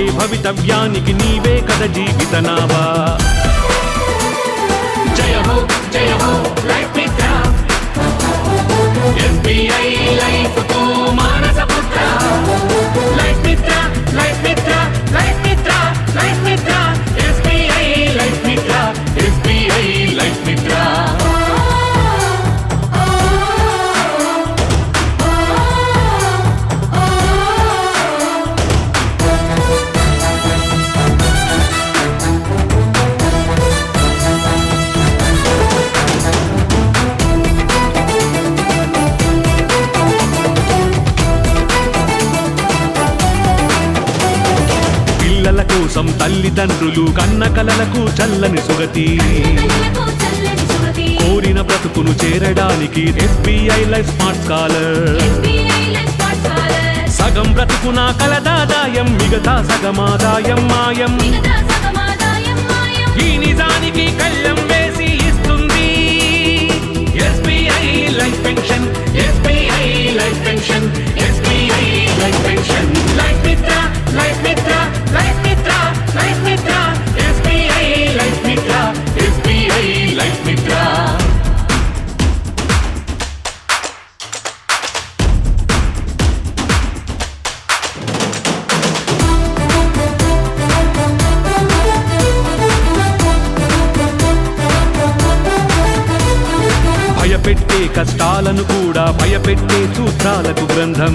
ప్రగతికి భవితవ్యానికి నీవే కథ జీవితనావా జయ హో జయ హో లైఫ్ మిత్ర ఎస్బీఐ తల్లిదండ్రులు కన్న కలలకు చల్లని సుగతి. కోరిన బ్రతుకును చేరడానికి SBI life smart scholar scholar సగం బ్రతుకున కలదాదాయం మిగతా సగమాదాయం మాయం. మిగతా సగమాదాయం మాయం. ఈ నిజానికి కళ్ళం కష్టాలను కూడా భయపెట్టే సూత్రాలకు గ్రంథం.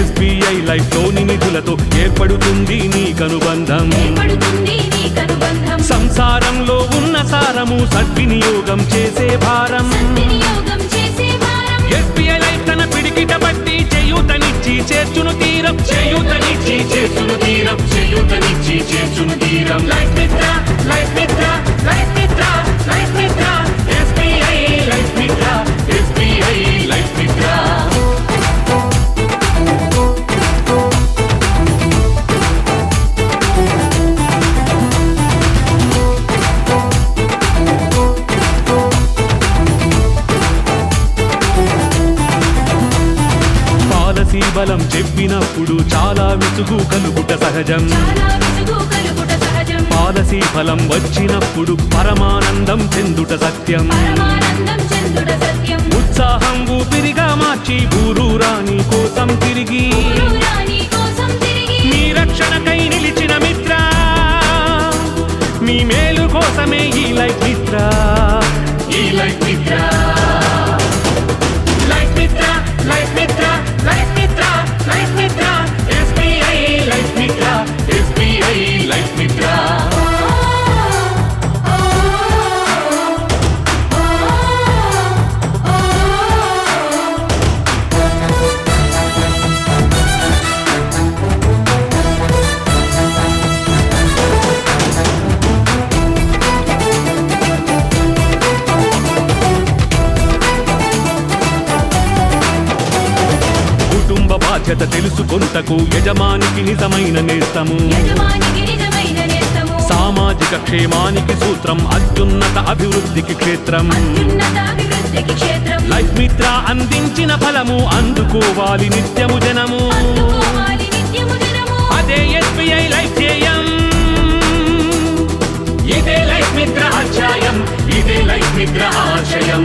ఎస్బీఐ లైఫ్లోని నిధులతో ఏర్పడుతుంది నీ కనుబంధం. సంసారంలో ఉన్న సారము సద్వినియోగం చేసే భారం. ఎస్బీఐ లైఫ్ తన పిడికిట బట్టి చేయూతనిచ్చి చేర్చును తీరం. చేయూతనిచ్చి చేర్చును తీరం. చేయూతనిచ్చి చేర్చును తీరం. Life Mitra life Mitra life చెప్పినప్పుడు చాలా విసుగు కలుగుట సహజం. పాలసీ ఫలం వచ్చినప్పుడు పరమానందం చెందుట సత్యం. ఉత్సాహం ఊపిరిగా మార్చి ఊరు రాణి కోసం తిరిగి. నీ రక్షణకై నిలిచిన మిత్ర. నీ మేలు కోసమే ఈ లైఫ్ మిత్ర. ఈ లైఫ్ మిత్ర. బాధ్యత తెలుసుకొంటకు యజమానికి నిజమైన నేస్తము. సామాజిక క్షేమానికి సూత్రం అత్యున్నత అభివృద్ధికి క్షేత్రం. లైఫ్ మిత్ర అందించిన ఫలము అందుకోవాలి నిత్యము జనము. అందుకోవాలి నిత్యము జనము. అదే ఎస్బీఐ లైఫ్ చేయం. ఇదే లైఫ్ మిత్ర అధ్యాయం ఇదే లైఫ్ మిత్ర ఆశయం.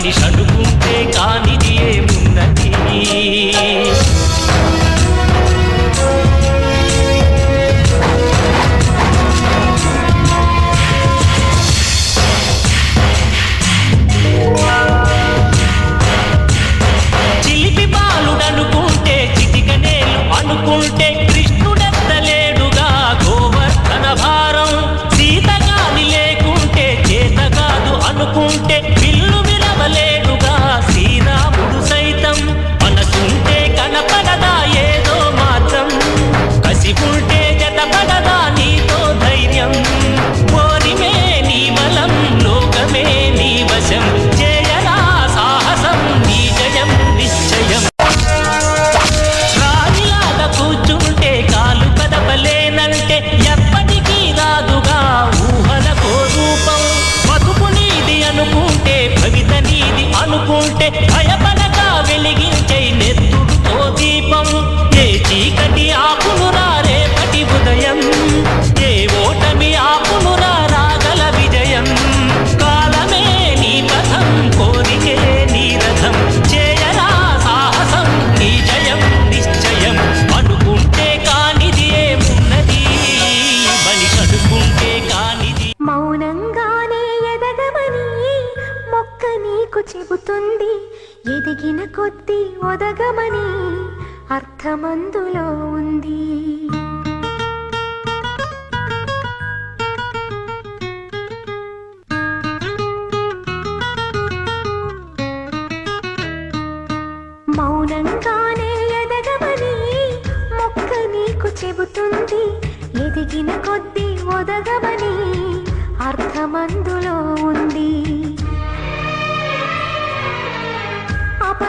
మనిషి అనుకుంటే కానిది ఏమున్నది I ఎదిగిన కొద్దీ ఒదగమని అర్థమందులో ఉంది. మౌనంగా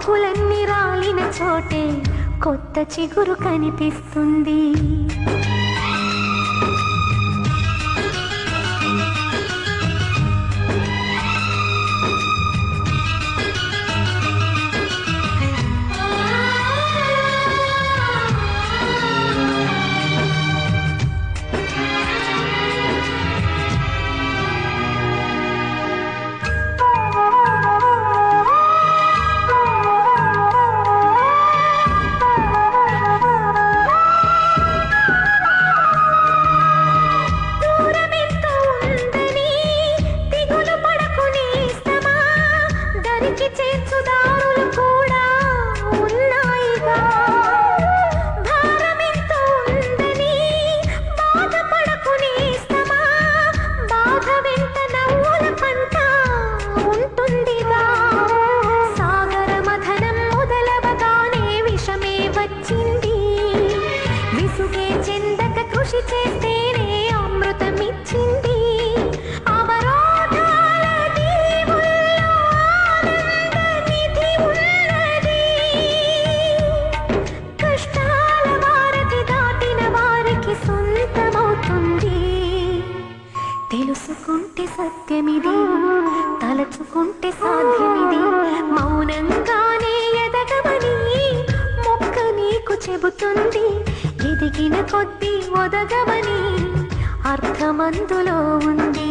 ఆకులన్నీ రాలిన చోటే కొత్త చిగురు కనిపిస్తుంది. తలచుకుంటే సాధ్యమిది. మౌనంగానే ఎదగమని మొక్క నీకు చెబుతుంది. ఎదిగిన కొద్దీ ఒదగమని అర్థమందులో ఉంది.